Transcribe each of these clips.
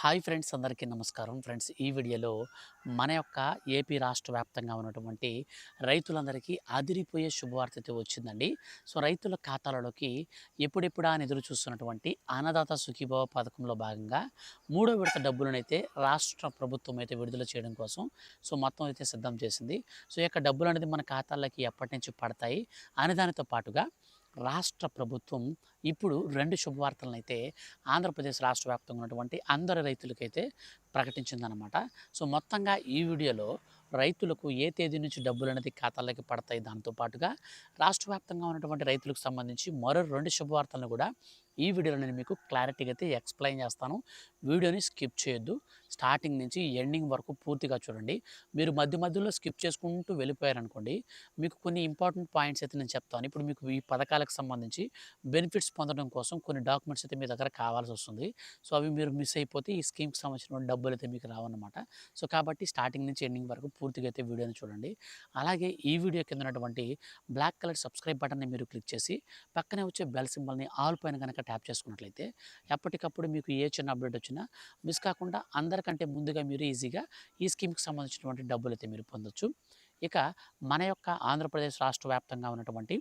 Hi friends అందరికీ నమస్కారం. Friends ఈ వీడియోలో మన యొక్క ఏపీ రాష్ట్ర వ్యాప్తంగా ఉన్నటువంటి రైతులందరికీ అదిరిపోయే శుభవార్త అయితే వచ్చిందండి. సో రైతుల ఖాతాలలోకి ఎప్పుడెప్పుడా అని ఎదురు చూస్తున్నటువంటి అన్నదాత సుఖీభావ పథకంలో భాగంగా మూడో విడత డబ్బులనైతే రాష్ట్ర ప్రభుత్వం అయితే విడుదల చేయడం కోసం సో మొత్తం అయితే సిద్ధం చేసింది. సో ఈ యొక్క డబ్బులు అనేది మన ఖాతాలకి ఎప్పటి నుంచి పడతాయి? అనే దానితో పాటుగా రాష్ట్ర ప్రభుత్వం ఇప్పుడు రెండు శుభవార్తలను అయితే ఆంధ్రప్రదేశ్ రాష్ట్ర వ్యాప్తంగా ఉన్నటువంటి అందరి రైతులకైతే ప్రకటించిందనమాట సో మొత్తంగా ఈ వీడియోలో రైతులకు ఏ తేదీ నుంచి డబ్బులు అనేది ఖాతాలోకి పడతాయి దాంతో పాటుగా రాష్ట్ర వ్యాప్తంగా ఉన్నటువంటి రైతులకు సంబంధించి మరో రెండు శుభవార్తలను కూడా ఈ వీడియోలో నేను మీకు క్లారిటీగా అయితే ఎక్స్ప్లెయిన్ చేస్తాను. వీడియోని స్కిప్ చేయొద్దు. స్టార్టింగ్ నుంచి ఎండింగ్ వరకు పూర్తిగా చూడండి. మీరు మధ్య మధ్యలో స్కిప్ చేసుకుంటూ వెళ్ళిపోయారనుకోండి మీకు కొన్ని ఇంపార్టెంట్ పాయింట్స్ అయితే నేను చెప్తాను. ఇప్పుడు మీకు ఈ పథకాలకు సంబంధించి బెనిఫిట్స్ పొందడం కోసం కొన్ని డాక్యుమెంట్స్ అయితే మీ దగ్గర కావాల్సి వస్తుంది. సో అవి మీరు మిస్ అయిపోతే ఈ స్కీమ్కి సంబంధించిన డబ్బులు అయితే మీకు రావన్నమాట. సో కాబట్టి స్టార్టింగ్ నుంచి ఎండింగ్ వరకు పూర్తిగా అయితే వీడియోని చూడండి. అలాగే ఈ వీడియో కింద ఉన్నటువంటి బ్లాక్ కలర్ సబ్స్క్రైబ్ బటన్ని మీరు క్లిక్ చేసి పక్కనే వచ్చే బెల్ సింబల్ని ఆల్ పైన కనుక ట్యాప్ చేసుకున్నట్లయితే ఎప్పటికప్పుడు మీకు ఏ చిన్న అప్డేట్ వచ్చినా మిస్ కాకుండా అందరికంటే ముందుగా మీరు ఈజీగా ఈ స్కీమ్కి సంబంధించినటువంటి డబ్బులు అయితే మీరు పొందొచ్చు. ఇక మన యొక్క ఆంధ్రప్రదేశ్ రాష్ట్ర వ్యాప్తంగా ఉన్నటువంటి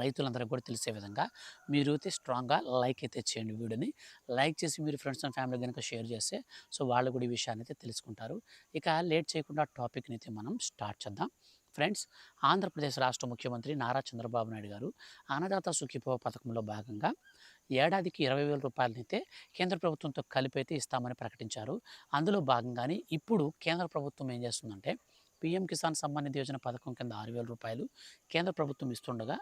రైతులందరికీ కూడా తెలిసే విధంగా మీరు అయితే స్ట్రాంగ్గా లైక్ అయితే చేయండి వీడియోని. లైక్ చేసి మీరు ఫ్రెండ్స్ అండ్ ఫ్యామిలీ కనుక షేర్ చేస్తే సో వాళ్ళు కూడా ఈ విషయాన్ని అయితే తెలుసుకుంటారు. ఇక లేట్ చేయకుండా టాపిక్ని అయితే మనం స్టార్ట్ చేద్దాం. ఫ్రెండ్స్ ఆంధ్రప్రదేశ్ రాష్ట్ర ముఖ్యమంత్రి నారా చంద్రబాబు నాయుడు గారు అన్నదాత సుఖీభవ పథకంలో భాగంగా ఏడాదికి ఇరవై వేల రూపాయలనైతే కేంద్ర ప్రభుత్వంతో కలిపి అయితే ఇస్తామని ప్రకటించారు. అందులో భాగంగానే ఇప్పుడు కేంద్ర ప్రభుత్వం ఏం చేస్తుందంటే పీఎం కిసాన్ సమ్మాన్ నిధి యోజన పథకం కింద ఆరు వేల రూపాయలు కేంద్ర ప్రభుత్వం ఇస్తుండగా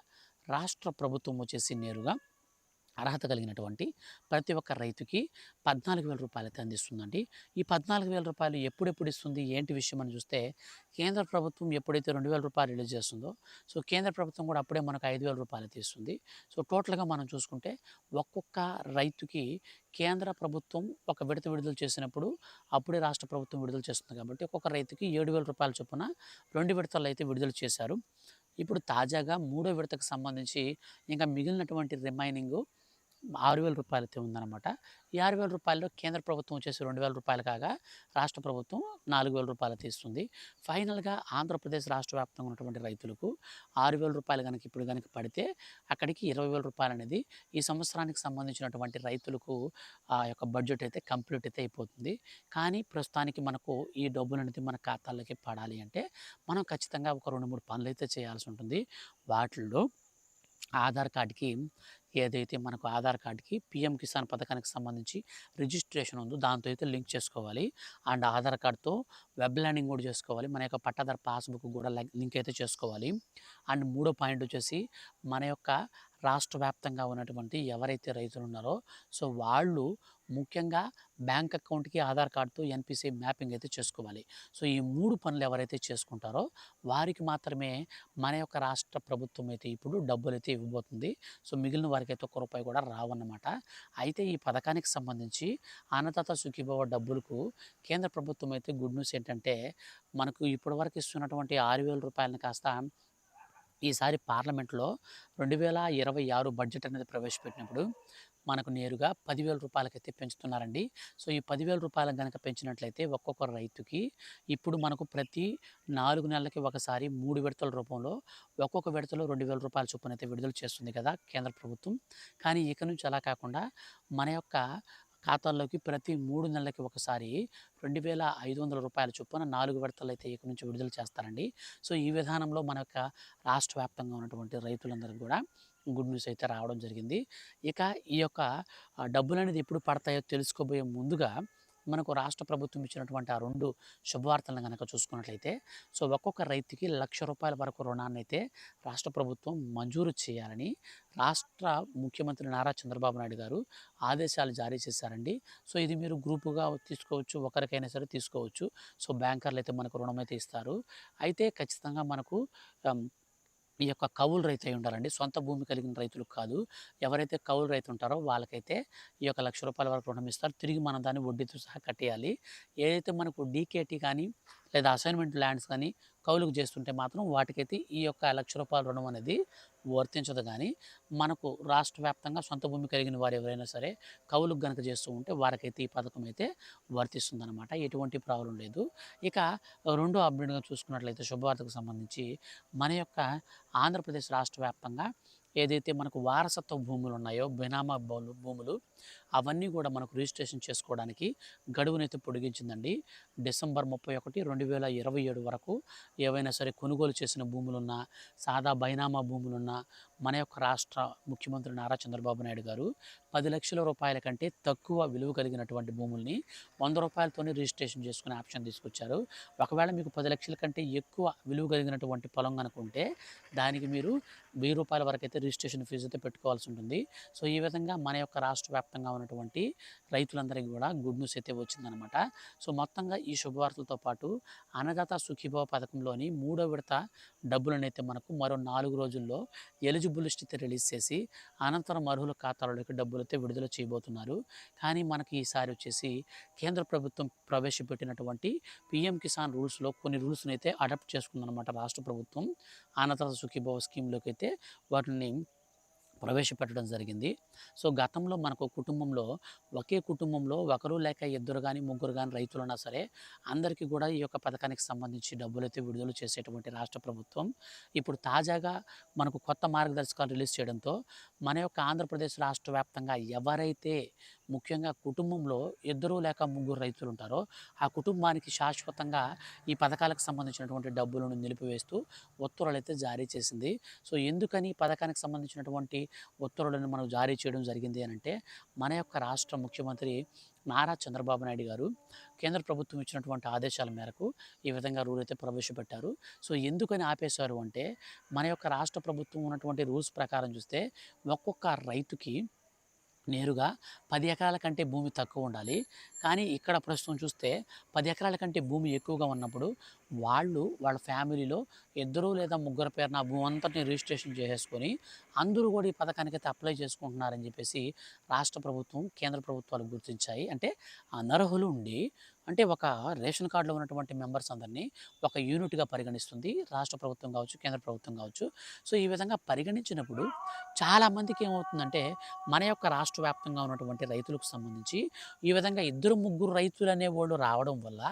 రాష్ట్ర ప్రభుత్వం వచ్చేసి నేరుగా అర్హత కలిగినటువంటి ప్రతి ఒక్క రైతుకి పద్నాలుగు వేల రూపాయలు అయితే అందిస్తుందండి. ఈ పద్నాలుగు వేల రూపాయలు ఎప్పుడెప్పుడు ఇస్తుంది? ఏంటి విషయం అని చూస్తే కేంద్ర ప్రభుత్వం ఎప్పుడైతే రెండు వేల రూపాయలు రిలీజ్ చేస్తుందో సో కేంద్ర ప్రభుత్వం కూడా అప్పుడే మనకు ఐదు వేల రూపాయలు తీస్తుంది సో టోటల్గా మనం చూసుకుంటే ఒక్కొక్క రైతుకి కేంద్ర ప్రభుత్వం ఒక విడత విడుదల చేసినప్పుడు అప్పుడే రాష్ట్ర ప్రభుత్వం విడుదల చేస్తుంది కాబట్టి ఒక్కొక్క రైతుకి ఏడు వేల రూపాయల చొప్పున రెండు విడతలు అయితే విడుదల చేశారు. ఇప్పుడు తాజాగా మూడో విడతకు సంబంధించి ఇంకా మిగిలినటువంటి రిమైనింగ్ ఆరు వేల రూపాయలతో ఉందన్నమాట. ఈ ఆరు వేల రూపాయల్లో కేంద్ర ప్రభుత్వం వచ్చేసి రెండు వేల రూపాయలు కాగా రాష్ట్ర ప్రభుత్వం నాలుగు వేల రూపాయలు తీస్తుంది ఫైనల్గా ఆంధ్రప్రదేశ్ రాష్ట్ర వ్యాప్తంగా ఉన్నటువంటి రైతులకు ఆరు వేల రూపాయలు కనుక ఇప్పుడు కనుక పడితే అక్కడికి ఇరవై వేల రూపాయలు అనేది ఈ సంవత్సరానికి సంబంధించినటువంటి రైతులకు ఆ యొక్క బడ్జెట్ అయితే కంప్లీట్ అయితే అయిపోతుంది. కానీ ప్రస్తుతానికి మనకు ఈ డబ్బులు అనేది మన ఖాతాల్లోకి పడాలి అంటే మనం ఖచ్చితంగా ఒక రెండు మూడు పనులు అయితే చేయాల్సి ఉంటుంది. వాటిల్లో ఆధార్ కార్డ్కి ఏదైతే మనకు ఆధార్ కార్డ్కి పిఎం కిసాన్ పథకానికి సంబంధించి రిజిస్ట్రేషన్ ఉందో దాంతో అయితే లింక్ చేసుకోవాలి. అండ్ ఆధార్ కార్డ్తో వెబ్ ల్యాండింగ్ కూడా చేసుకోవాలి. మన యొక్క పట్టాదార్ పాస్బుక్ కూడా లింక్ అయితే చేసుకోవాలి. అండ్ మూడో పాయింట్ వచ్చేసి మన యొక్క రాష్ట్ర వ్యాప్తంగా ఉన్నటువంటి ఎవరైతే రైతులు ఉన్నారో సో వాళ్ళు ముఖ్యంగా బ్యాంక్ అకౌంట్కి ఆధార్ కార్డుతో ఎన్పిసి మ్యాపింగ్ అయితే చేసుకోవాలి. సో ఈ మూడు పనులు ఎవరైతే చేసుకుంటారో వారికి మాత్రమే మన యొక్క రాష్ట్ర ప్రభుత్వం అయితే ఇప్పుడు డబ్బులు అయితే ఇవ్వబోతుంది. సో మిగిలిన వారికి అయితే ఒక్క రూపాయి కూడా రావన్నమాట. అయితే ఈ పథకానికి సంబంధించి అన్నదాత సుఖీభవ డబ్బులకు కేంద్ర ప్రభుత్వం అయితే గుడ్ న్యూస్ ఏంటంటే మనకు ఇప్పటివరకు ఇస్తున్నటువంటి ఆరు వేల రూపాయలను కాస్త ఈసారి పార్లమెంట్లో రెండు వేల ఇరవై ఆరు బడ్జెట్ అనేది ప్రవేశపెట్టినప్పుడు మనకు నేరుగా పదివేల రూపాయలకైతే పెంచుతున్నారండి. సో ఈ పదివేల రూపాయలకు కనుక పెంచినట్లయితే ఒక్కొక్క రైతుకి ఇప్పుడు మనకు ప్రతి నాలుగు నెలలకి ఒకసారి మూడు విడతల రూపంలో ఒక్కొక్క విడతలో రెండు వేల రూపాయల చొప్పున అయితే విడుదల చేస్తుంది కదా కేంద్ర ప్రభుత్వం. కానీ ఇక నుంచి అలా కాకుండా మన యొక్క ఖాతాల్లోకి ప్రతి మూడు నెలలకి ఒకసారి రెండు వేల ఐదు వందల రూపాయల చొప్పున నాలుగు విడతలు అయితే ఇక నుంచి విడుదల చేస్తారండి. సో ఈ విధానంలో మన యొక్క రాష్ట్ర వ్యాప్తంగా ఉన్నటువంటి రైతులందరికీ కూడా గుడ్ న్యూస్ అయితే రావడం జరిగింది. ఇక ఈ యొక్క డబ్బులు అనేది ఎప్పుడు పడతాయో తెలుసుకోబోయే ముందుగా మనకు రాష్ట్ర ప్రభుత్వం ఇచ్చినటువంటి ఆ రెండు శుభవార్తలను కనుక చూసుకున్నట్లయితే సో ఒక్కొక్క రైతుకి లక్ష రూపాయల వరకు రుణాన్ని అయితే రాష్ట్ర ప్రభుత్వం మంజూరు చేయాలని రాష్ట్ర ముఖ్యమంత్రి నారా చంద్రబాబు నాయుడు గారు ఆదేశాలు జారీ చేశారండి. సో ఇది మీరు గ్రూపుగా తీసుకోవచ్చు ఒకరికైనా సరే తీసుకోవచ్చు. సో బ్యాంకర్లు అయితే మనకు రుణం అయితే ఇస్తారు. అయితే ఖచ్చితంగా మనకు ఈ యొక్క కౌలు రైతు అయి ఉండాలండి. సొంత భూమి కలిగిన రైతులు కాదు. ఎవరైతే కౌలు రైతు ఉంటారో వాళ్ళకైతే ఈ యొక్క లక్ష రూపాయల వరకు రుణం ఇస్తారు. తిరిగి మనం దాన్ని వడ్డీతో సహా కట్టేయాలి. ఏదైతే మనకు డీకేటీ కానీ లేదా అసైన్మెంట్ ల్యాండ్స్ కానీ కౌలుకు చేస్తుంటే మాత్రం వాటికైతే ఈ యొక్క లక్ష రూపాయల రుణం అనేది వర్తించదు. కానీ మనకు రాష్ట్ర వ్యాప్తంగా సొంత భూమి కలిగిన వారు ఎవరైనా సరే కౌలుకు గనక చేస్తూ ఉంటే వారికైతే ఈ పథకం అయితే వర్తిస్తుందన్నమాట. ఎటువంటి ప్రాబ్లం లేదు. ఇక రెండో అప్డేట్గా చూసుకున్నట్లయితే శుభవార్తకు సంబంధించి మన యొక్క ఆంధ్రప్రదేశ్ రాష్ట్ర వ్యాప్తంగా ఏదైతే మనకు వారసత్వ భూములు ఉన్నాయో బినామా భూములు అవన్నీ కూడా మనకు రిజిస్ట్రేషన్ చేసుకోవడానికి గడువునైతే పొడిగించిందండి. డిసెంబర్ ముప్పై ఒకటి రెండు వేల ఇరవై ఏడు వరకు ఏవైనా సరే కొనుగోలు చేసిన భూములున్నా సాదా బైనామా భూములున్నా మన యొక్క రాష్ట్ర ముఖ్యమంత్రి నారా చంద్రబాబు నాయుడు గారు పది లక్షల రూపాయల కంటే తక్కువ విలువ కలిగినటువంటి భూముల్ని వంద రూపాయలతోనే రిజిస్ట్రేషన్ చేసుకునే ఆప్షన్ తీసుకొచ్చారు. ఒకవేళ మీకు పది లక్షల కంటే ఎక్కువ విలువ కలిగినటువంటి పొలం కనుకుంటే దానికి మీరు వెయ్యి రూపాయల వరకు అయితే రిజిస్ట్రేషన్ ఫీజు అయితే పెట్టుకోవాల్సి ఉంటుంది. సో ఈ విధంగా మన యొక్క రాష్ట్ర వ్యాప్తంగా ఉన్నటువంటి రైతులందరికీ కూడా గుడ్ న్యూస్ అయితే వచ్చిందనమాట సో మొత్తంగా ఈ శుభవార్తలతో పాటు అన్నదాత సుఖీభవ పథకంలోని మూడో విడత డబ్బులనైతే మనకు మరో నాలుగు రోజుల్లో ఎలిజిబుల్ లిస్ట్ అయితే రిలీజ్ చేసి అనంతరం అర్హుల ఖాతాలలోకి డబ్బులు అయితే విడుదల చేయబోతున్నారు. కానీ మనకి ఈసారి వచ్చేసి కేంద్ర ప్రభుత్వం ప్రవేశపెట్టినటువంటి పిఎం కిసాన్ రూల్స్లో కొన్ని రూల్స్ని అయితే అడాప్ట్ చేసుకుందనమాట రాష్ట్ర ప్రభుత్వం. అనంతర సుఖీభవ స్కీమ్లోకి అయితే వాటిని ప్రవేశపెట్టడం జరిగింది. సో గతంలో మనకు కుటుంబంలో ఒకే కుటుంబంలో ఒకరు లేక ఇద్దరు కానీ ముగ్గురు కానీ రైతులున్నా సరే అందరికీ కూడా ఈ యొక్క పథకానికి సంబంధించి డబ్బులైతే విడుదల చేసేటువంటి రాష్ట్ర ప్రభుత్వం ఇప్పుడు తాజాగా మనకు కొత్త మార్గదర్శకాలు రిలీజ్ చేయడంతో మన యొక్క ఆంధ్రప్రదేశ్ రాష్ట్ర వ్యాప్తంగా ఎవరైతే ముఖ్యంగా కుటుంబంలో ఇద్దరు లేక ముగ్గురు రైతులు ఉంటారో ఆ కుటుంబానికి శాశ్వతంగా ఈ పథకాలకు సంబంధించినటువంటి డబ్బులను నిలిపివేస్తూ ఉత్తర్వులు అయితే జారీ చేసింది. సో ఎందుకని ఈ పథకానికి సంబంధించినటువంటి ఉత్తర్వులను మనం జారీ చేయడం జరిగింది అని అంటే మన యొక్క రాష్ట్ర ముఖ్యమంత్రి నారా చంద్రబాబు నాయుడు గారు కేంద్ర ప్రభుత్వం ఇచ్చినటువంటి ఆదేశాల మేరకు ఈ విధంగా రూల్ అయితే ప్రవేశపెట్టారు. సో ఎందుకని ఆపేశారు అంటే మన యొక్క రాష్ట్ర ప్రభుత్వం ఉన్నటువంటి రూల్స్ ప్రకారం చూస్తే ఒక్కొక్క రైతుకి నేరుగా పది ఎకరాల కంటే భూమి తక్కువ ఉండాలి. కానీ ఇక్కడ ప్రస్తుతం చూస్తే పది ఎకరాల కంటే భూమి ఎక్కువగా ఉన్నప్పుడు వాళ్ళు వాళ్ళ ఫ్యామిలీలో ఇద్దరు లేదా ముగ్గురు పేరున భూమి అంతటిని రిజిస్ట్రేషన్ చేసేసుకొని అందరూ కూడా ఈ పథకానికైతే అప్లై చేసుకుంటున్నారని చెప్పేసి రాష్ట్ర ప్రభుత్వం కేంద్ర ప్రభుత్వాలు గుర్తించాయి. అంటే అనర్హులు ఉండి అంటే ఒక రేషన్ కార్డులో ఉన్నటువంటి మెంబర్స్ అందరినీ ఒక యూనిట్గా పరిగణిస్తుంది. రాష్ట్ర ప్రభుత్వం కావచ్చు కేంద్ర ప్రభుత్వం కావచ్చు. సో ఈ విధంగా పరిగణించినప్పుడు చాలామందికి ఏమవుతుందంటే మన యొక్క రాష్ట్ర వ్యాప్తంగా ఉన్నటువంటి రైతులకు సంబంధించి ఈ విధంగా ఇద్దరు ముగ్గురు రైతులు అనేవాళ్ళు రావడం వల్ల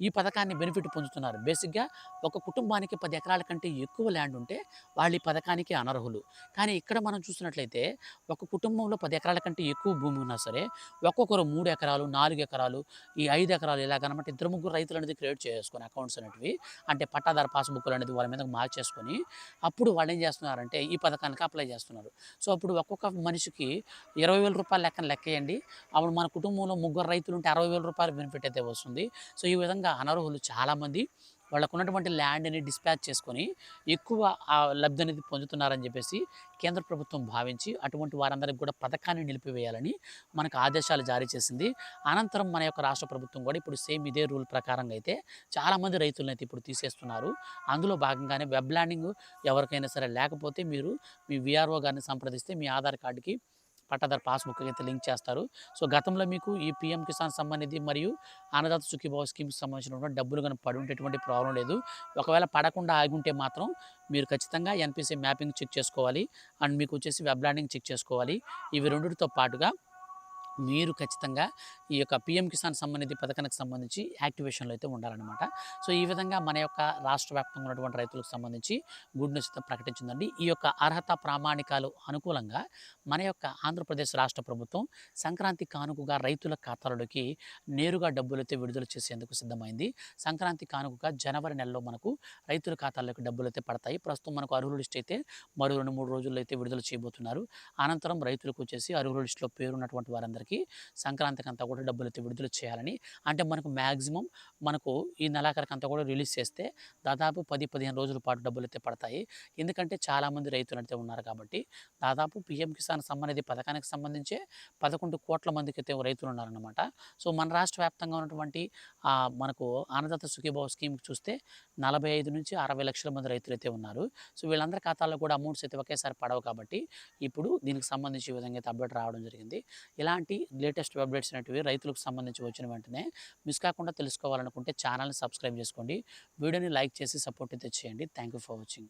ఈ పథకాన్ని బెనిఫిట్ పొందుతున్నారు. బేసిక్గా ఒక కుటుంబానికి పది ఎకరాల కంటే ఎక్కువ ల్యాండ్ ఉంటే వాళ్ళు ఈ పథకానికి అనర్హులు. కానీ ఇక్కడ మనం చూసినట్లయితే ఒక కుటుంబంలో పది ఎకరాల కంటే ఎక్కువ భూమి ఉన్నా సరే ఒక్కొక్కరు మూడు ఎకరాలు నాలుగు ఎకరాలు ఈ ఐదు ఎకరాలు ఇలాగనమాట ఇద్దరు ముగ్గురు రైతులు అనేది క్రియేట్ చేసుకొని అకౌంట్స్ అనేటివి అంటే పట్టాదార పాస్బుక్లు అనేది వాళ్ళ మీద మార్చేసుకొని అప్పుడు వాళ్ళు ఏం చేస్తున్నారంటే ఈ పథకానికి అప్లై చేస్తున్నారు. సో అప్పుడు ఒక్కొక్క మనిషికి ఇరవై వేల రూపాయలు లెక్కన లెక్కేయండి. అప్పుడు మన కుటుంబంలో ముగ్గురు రైతులు ఉంటే అరవై వేల రూపాయలు బెనిఫిట్ అయితే వస్తుంది. సో ఈ విధంగా అనర్హులు చాలామంది వాళ్ళకు ఉన్నటువంటి ల్యాండ్ని డిస్పాచ్ చేసుకొని ఎక్కువ ఆ లబ్ధి అనేది పొందుతున్నారని చెప్పేసి కేంద్ర ప్రభుత్వం భావించి అటువంటి వారందరికి కూడా పథకాన్ని నిలిపివేయాలని మనకు ఆదేశాలు జారీ చేసింది. అనంతరం మన యొక్క రాష్ట్ర ప్రభుత్వం కూడా ఇప్పుడు సేమ్ ఇదే రూల్ ప్రకారంగా అయితే చాలామంది రైతులను అయితే ఇప్పుడు తీసేస్తున్నారు. అందులో భాగంగానే వెబ్ ల్యాండింగ్ ఎవరికైనా సరే లేకపోతే మీరు మీ విఆర్ఓ గారిని సంప్రదిస్తే మీ ఆధార్ కార్డుకి పట్టాదారు పాస్బుక్ అయితే లింక్ చేస్తారు. సో గతంలో మీకు ఈ పిఎం కిసాన్ సంబంధించి మరియు అన్నదాత సుఖీభావ స్కీమ్కి సంబంధించినటువంటి డబ్బులు కానీ పడి ఉండేటువంటి ప్రాబ్లం లేదు. ఒకవేళ పడకుండా ఆగి ఉంటే మాత్రం మీరు ఖచ్చితంగా ఎన్పిసి మ్యాపింగ్ చెక్ చేసుకోవాలి. అండ్ మీకు వచ్చేసి వెబ్ ల్యాండింగ్ చెక్ చేసుకోవాలి. ఇవి రెండింటితో పాటుగా మీరు ఖచ్చితంగా ఈ యొక్క పిఎం కిసాన్ సంబంధిత పథకానికి సంబంధించి యాక్టివేషన్లో అయితే ఉండాలన్నమాట. సో ఈ విధంగా మన యొక్క రాష్ట్ర వ్యాప్తంగా ఉన్నటువంటి రైతులకు సంబంధించి గుడ్ న్యూస్ అయితే ప్రకటించిందండి. ఈ యొక్క అర్హత ప్రామాణికాలు అనుకూలంగా మన యొక్క ఆంధ్రప్రదేశ్ రాష్ట్ర ప్రభుత్వం సంక్రాంతి కానుకగా రైతుల ఖాతాలలోకి నేరుగా డబ్బులు అయితే విడుదల చేసేందుకు సిద్ధమైంది. సంక్రాంతి కానుకగా జనవరి నెలలో మనకు రైతుల ఖాతాల్లోకి డబ్బులు అయితే పడతాయి. ప్రస్తుతం మనకు అర్హుల లిస్ట్ అయితే మరో రెండు మూడు రోజుల్లో అయితే విడుదల చేయబోతున్నారు. అనంతరం రైతులకు వచ్చేసి అర్హుల లిస్టులో పేరున్నటువంటి వారందరికీ సంక్రాంతికి అంతా కూడా డబ్బులు అయితే విడుదల చేయాలని. అంటే మనకు మ్యాక్సిమం మనకు ఈ నెలాఖరికి అంతా కూడా రిలీజ్ చేస్తే దాదాపు పది పదిహేను రోజుల పాటు డబ్బులు అయితే పడతాయి. ఎందుకంటే చాలామంది రైతులు అయితే ఉన్నారు కాబట్టి దాదాపు పిఎం కిసాన్ సంబంధిత పథకానికి సంబంధించే పదకొండు కోట్ల మందికి అయితే రైతులు ఉన్నారన్నమాట. సో మన రాష్ట్ర వ్యాప్తంగా ఉన్నటువంటి మనకు అన్నదాత సుఖీభావ స్కీమ్ చూస్తే నలభై ఐదు నుంచి అరవై లక్షల మంది రైతులు అయితే ఉన్నారు. సో వీళ్ళందరి ఖాతాల్లో కూడా అమౌంట్స్ అయితే ఒకేసారి పడవు కాబట్టి ఇప్పుడు దీనికి సంబంధించి ఈ విధంగా అయితే అప్డేట్ రావడం జరిగింది. ఇలాంటి ఇలాంటి లేటెస్ట్ అప్డేట్స్ అనేటివి రైతులకు సంబంధించి వచ్చిన వెంటనే మిస్ కాకుండా తెలుసుకోవాలనుకుంటే ఛానల్ని సబ్స్క్రైబ్ చేసుకోండి. వీడియోని లైక్ చేసి సపోర్ట్ అయితే చేయండి. Thank you for watching.